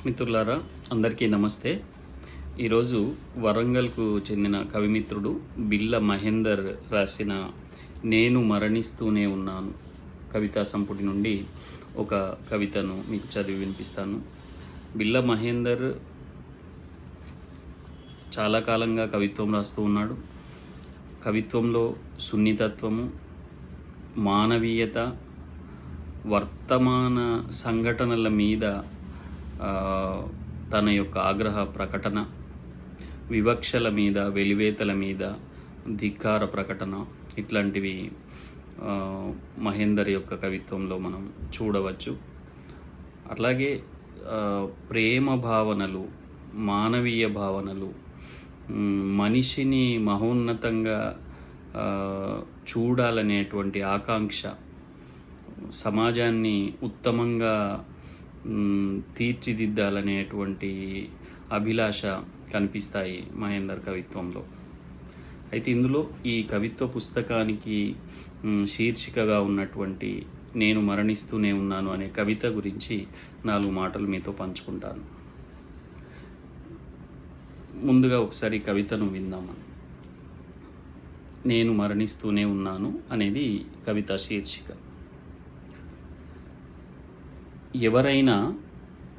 మిత్రులారా అందరికీ నమస్తే. ఈరోజు వరంగల్కు చెందిన కవిమిత్రుడు బిల్ల మహేందర్ రాసిన నేను మరణిస్తూనే ఉన్నాను కవితా సంపుటి నుండి ఒక కవితను మీకు చదివి వినిపిస్తాను. బిల్ల మహేందర్ చాలా కాలంగా కవిత్వం రాస్తూ ఉన్నాడు. కవిత్వంలో సున్నితత్వము మానవీయత వర్తమాన సంఘటనల మీద తన యొక్క ఆగ్రహ ప్రకటన వివక్షల మీద వెలివేతల మీద ధిక్కార ప్రకటన ఇట్లాంటివి మహేందర్ యొక్క కవిత్వంలో మనం చూడవచ్చు. అట్లాగే ప్రేమ భావనలు మానవీయ భావనలు మనిషిని మహోన్నతంగా చూడాలనేటువంటి ఆకాంక్ష సమాజాన్ని ఉత్తమంగా తీర్చిదిద్దాలనేటువంటి అభిలాష కనిపిస్తాయి మహేందర్ కవిత్వంలో. అయితే ఇందులో ఈ కవిత్వ పుస్తకానికి శీర్షికగా ఉన్నటువంటి నేను మరణిస్తూనే ఉన్నాను అనే కవిత గురించి నాలుగు మాటలు మీతో పంచుకుంటాను. ముందుగా ఒకసారి కవితను విందామని నేను మరణిస్తూనే ఉన్నాను అనేది కవిత శీర్షిక. ఎవరైనా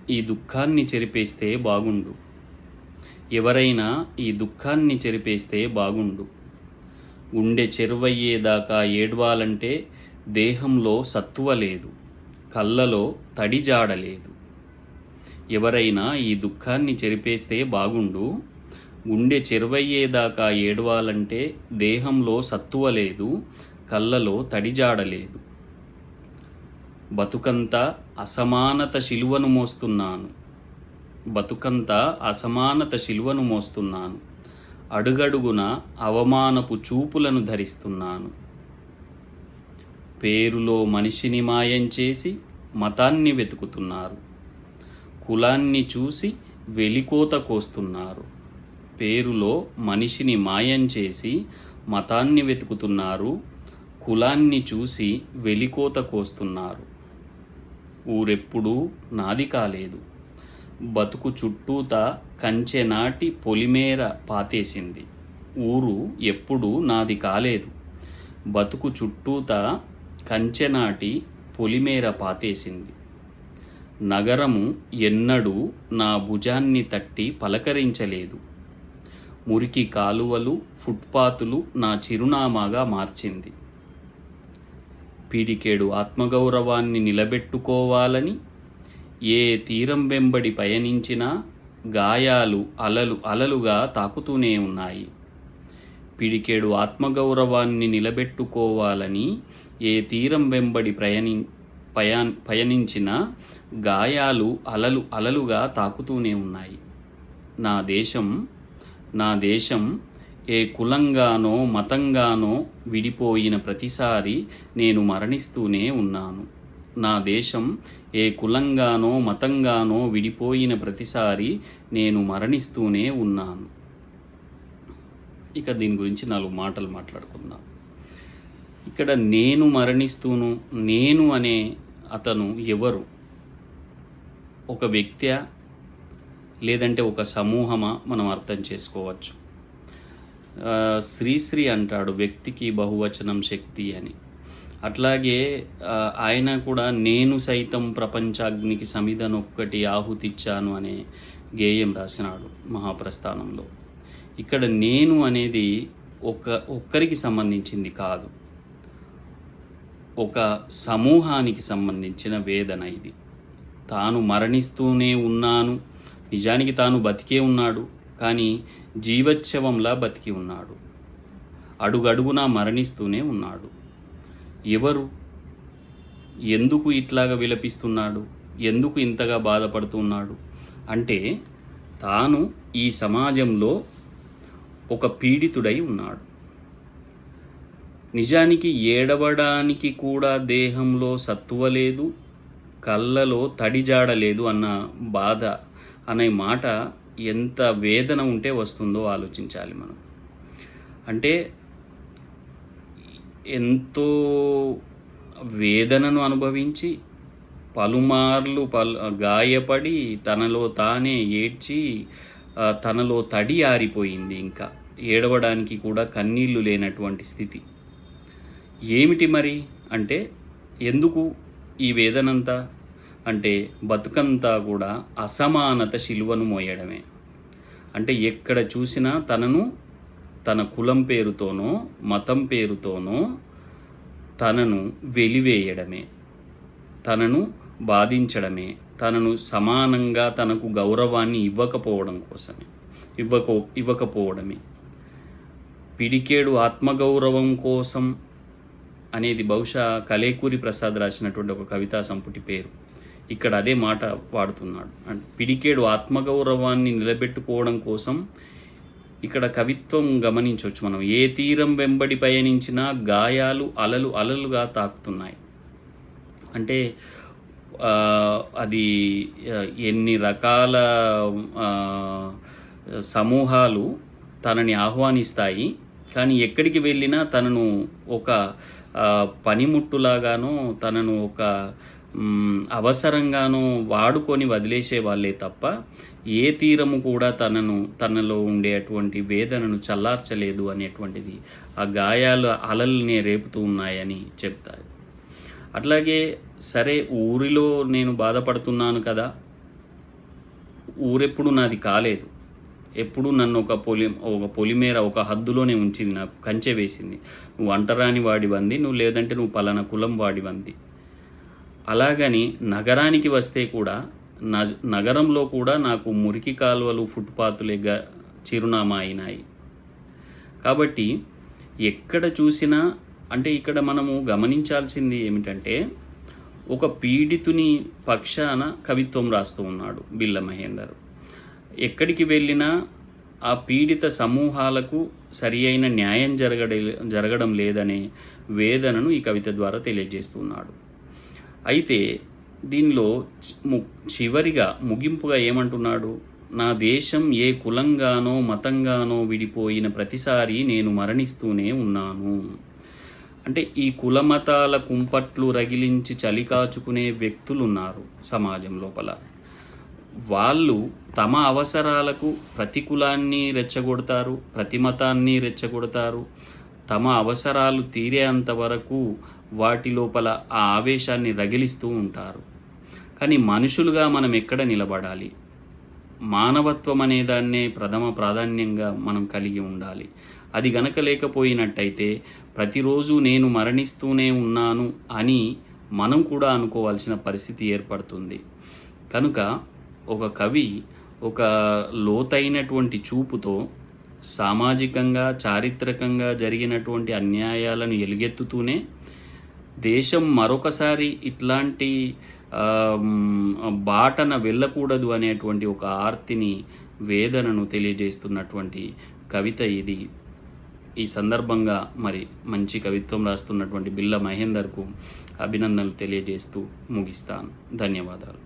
ఈ దుఃఖాన్ని చెరిపేస్తే బాగుండు. ఎవరైనా ఈ దుఃఖాన్ని చెరిపేస్తే బాగుండు. గుండె చెరువయ్యేదాకా ఏడ్వాలంటే దేహంలో సత్తువ లేదు. కళ్ళలో తడి జాడలేదు ఎవరైనా ఈ దుఃఖాన్ని చెరిపేస్తే బాగుండు. గుండె చెరువయ్యేదాకా ఏడవాలంటే దేహంలో సత్తువ లేదు. కళ్ళలో తడిజాడలేదు బతుకంతా అసమానత శిలువను మోస్తున్నాను. బతుకంతా అసమానత శిలువను మోస్తున్నాను. అడుగడుగున అవమానపు చూపులను ధరిస్తున్నాను. పేరులో మనిషిని మాయం చేసి మతాన్ని వెతుకుతున్నారు. కులాన్ని చూసి వెలికోత కోస్తున్నారు. పేరులో మనిషిని మాయం చేసి మతాన్ని వెతుకుతున్నారు. కులాన్ని చూసి వెలికోత కోస్తున్నారు. ఊరెప్పుడూ నాది కాలేదు. బతుకు చుట్టూత కంచె నాటి పొలిమేర పాతేసింది. ఊరు ఎప్పుడూ నాది కాలేదు. బతుకు చుట్టూత కంచె నాటి పొలిమేర పాతేసింది. నగరము ఎన్నడూ నా భుజాన్ని తట్టి పలకరించలేదు. మురికి కాలువలు ఫుట్పాతులు నా చిరునామాగా మార్చింది. పీడికేడు ఆత్మగౌరవాన్ని నిలబెట్టుకోవాలని ఏ తీరం వెంబడి పయనించినా గాయాలు అలలు అలలుగా తాకుతూనే ఉన్నాయి. పిడికేడు ఆత్మగౌరవాన్ని నిలబెట్టుకోవాలని ఏ తీరం వెంబడి ప్రయాణి పయా పయనించిన గాయాలు అలలు అలలుగా తాకుతూనే ఉన్నాయి. నా దేశం నా దేశం ఏ కులంగానో మతంగానో విడిపోయిన ప్రతిసారి నేను మరణిస్తూనే ఉన్నాను. నా దేశం ఏ కులంగానో మతంగానో విడిపోయిన ప్రతిసారి నేను మరణిస్తూనే ఉన్నాను. ఇక దీని గురించి నాలుగు మాటలు మాట్లాడుకుందాం. ఇక్కడ నేను మరణిస్తూను నేను అనే అతను ఎవరు? ఒక వ్యక్తి లేదంటే ఒక సమూహమా? మనం అర్థం చేసుకోవచ్చు. శ్రీశ్రీ అంటాడు వ్యక్తికి బహువచనం శక్తి అని. అట్లాగే ఆయన కూడా నేను సైతం ప్రపంచాగ్నికి సమిధనొక్కటి ఆహుతిచ్చాను అనే గేయం రాసినాడు మహాప్రస్థానంలో. ఇక్కడ నేను అనేది ఒక ఒక్కరికి సంబంధించింది కాదు. ఒక సమూహానికి సంబంధించిన వేదన ఇది. తాను మరణిస్తూనే ఉన్నాను. నిజానికి తాను బతికే ఉన్నాడు. కానీ జీవోత్సవంలా బతికి ఉన్నాడు. అడుగడుగునా మరణిస్తూనే ఉన్నాడు. ఎవరు? ఎందుకు ఇట్లాగా విలపిస్తున్నాడు? ఎందుకు ఇంతగా బాధపడుతున్నాడు? అంటే తాను ఈ సమాజంలో ఒక పీడితుడై ఉన్నాడు. నిజానికి ఏడవడానికి కూడా దేహంలో సత్తువ లేదు కళ్ళలో తడిజాడలేదు అన్న బాధ అనే మాట ఎంత వేదన ఉంటే వస్తుందో ఆలోచించాలి మనం. అంటే ఎంతో వేదనను అనుభవించి పలుమార్లు పలు గాయపడి తనలో తానే ఏడ్చి తనలో తడి ఆరిపోయింది ఇంకా. ఏడవడానికి కూడా కన్నీళ్ళు లేనటువంటి స్థితి. ఏమిటి మరి? అంటే ఎందుకు ఈ వేదనంతా? అంటే బతుకంతా కూడా అసమానత శిలువను మోయడమే. అంటే ఎక్కడ చూసినా తనను తన కులం పేరుతోనో మతం పేరుతోనో తనను వెలివేయడమే. తనను బాధించడమే. తనను సమానంగా తనకు గౌరవాన్ని ఇవ్వకపోవడం కోసమే. ఇవ్వకో ఇవ్వకపోవడమే. పిడికేడు ఆత్మగౌరవం కోసం అనేది బహుశా కలేకూరి ప్రసాద్ రాసినటువంటి ఒక కవితా సంపుటి పేరు. ఇక్కడ అదే మాట వాడుతున్నాడు. అంటే పిడికేడు ఆత్మగౌరవాన్ని నిలబెట్టుకోవడం కోసం ఇక్కడ కవిత్వం గమనించవచ్చు మనం. ఏ తీరం వెంబడి పయనించినా గాయాలు అలలు అలలుగా తాకుతున్నాయి. అంటే అది ఎన్ని రకాల సమూహాలు తనని ఆహ్వానిస్తాయి. కానీ ఎక్కడికి వెళ్ళినా తనను ఒక పనిముట్టులాగానో తనను ఒక అవసరంగానో వాడుకొని వదిలేసే వాళ్ళే తప్ప ఏ తీరము కూడా తనను తనలో ఉండేటువంటి వేదనను చల్లార్చలేదు అనేటువంటిది ఆ గాయాలు అలల్ని రేపుతూ ఉన్నాయని చెప్తారు. అట్లాగే సరే ఊరిలో నేను బాధపడుతున్నాను కదా ఊరెప్పుడు నాది కాలేదు. ఎప్పుడు నన్ను ఒక పొలి ఒక పొలిమేర ఒక హద్దులోనే ఉంచింది నాకు కంచె వేసింది. నువ్వు అంటరాని వాడివంది నువ్వు లేదంటే నువ్వు పలానా కులం వాడివంది. అలాగని నగరానికి వస్తే కూడా నజ నగరంలో కూడా నాకు మురికి కాలువలు ఫుట్పాత్లే గ చిరునామా అయినాయి. కాబట్టి ఎక్కడ చూసినా అంటే ఇక్కడ మనము గమనించాల్సింది ఏమిటంటే ఒక పీడితుని పక్షాన కవిత్వం రాస్తూ ఉన్నాడు బిల్ల మహేందర్. ఎక్కడికి వెళ్ళినా ఆ పీడిత సమూహాలకు సరి అయిన న్యాయం జరగడ జరగడం లేదనే వేదనను ఈ కవిత ద్వారా తెలియజేస్తున్నాడు అయితే దీనిలో చివరిగా ముగింపుగా ఏమంటున్నాడు? నా దేశం ఏ కులంగానో మతంగానో విడిపోయిన ప్రతిసారి నేను మరణిస్తూనే ఉన్నాను. అంటే ఈ కులమతాల కుంపట్లు రగిలించి చలికాచుకునే వ్యక్తులున్నారు వ్యక్తులు ఉన్నారు సమాజం లోపల. వాళ్ళు తమ అవసరాలకు ప్రతి కులాన్ని రెచ్చగొడతారు ప్రతి మతాన్ని రెచ్చగొడతారు తమ అవసరాలు తీరేంత వరకు వాటి లోపల ఆ ఆవేశాన్ని రగిలిస్తూ ఉంటారు. కానీ మనుషులుగా మనం ఎక్కడ నిలబడాలి? మానవత్వం అనే దాన్నే ప్రథమ ప్రాధాన్యంగా మనం కలిగి ఉండాలి. అది గనక లేకపోయినట్టయితే ప్రతిరోజు నేను మరణిస్తూనే ఉన్నాను అని మనం కూడా అనుకోవాల్సిన పరిస్థితి ఏర్పడుతుంది. కనుక ఒక కవి ఒక లోతైనటువంటి చూపుతో సామాజికంగా చారిత్రకంగా జరిగినటువంటి అన్యాయాలను ఎలుగెత్తుతూనే దేశం మరొకసారి ఇట్లాంటి బాటన వెళ్ళకూడదు అనేటువంటి ఒక ఆర్తిని వేదనను తెలియజేస్తున్నటువంటి కవిత ఇది. ఈ సందర్భంగా మరి మంచి కవిత్వం రాస్తున్నటువంటి బిల్ల మహేందర్కు అభినందనలు తెలియజేస్తూ ముగిస్తాను. ధన్యవాదాలు.